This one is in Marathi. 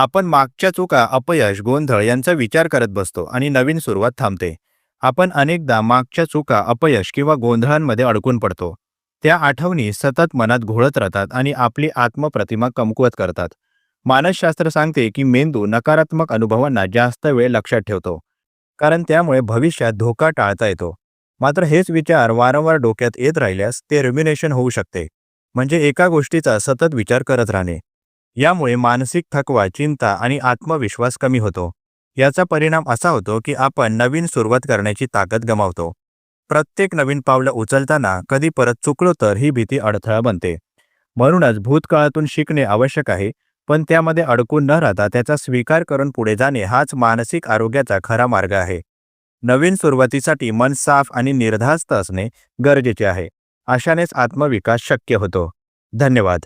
आपण मागच्या चुका अपयश गोंधळ यांचा विचार करत बसतो आणि नवीन सुरुवात थांबते. आपण अनेकदा मागच्या चुका अपयश किंवा गोंधळांमध्ये अडकून पडतो. त्या आठवणी सतत मनात घोळत राहतात आणि आपली आत्मप्रतिमा कमकुवत करतात. मानसशास्त्र सांगते की मेंदू नकारात्मक अनुभवांना जास्त वेळ लक्षात ठेवतो. कारण त्यामुळे भविष्यात धोका टाळता येतो. मात्र हेच विचार वारंवार डोक्यात येत राहिल्यास ते रुमिनेशन होऊ शकते. म्हणजे एका गोष्टीचा सतत विचार करत राहणे. यामुळे मानसिक थकवा चिंता आणि आत्मविश्वास कमी होतो. याचा परिणाम असा होतो की आपण नवीन सुरुवात करण्याची ताकद गमावतो. प्रत्येक नवीन पावलं उचलताना कधी परत चुकलो तर ही भीती अडथळा बनते. म्हणूनच भूतकाळातून शिकणे आवश्यक आहे पण त्यामध्ये अडकून न राहता त्याचा स्वीकार करून पुढे जाणे हाच मानसिक आरोग्याचा खरा मार्ग आहे. नवीन सुरुवातीसाठी मन साफ आणि निर्धास्त असणे गरजेचे आहे. अशानेच आत्मविकास शक्य होतो. धन्यवाद.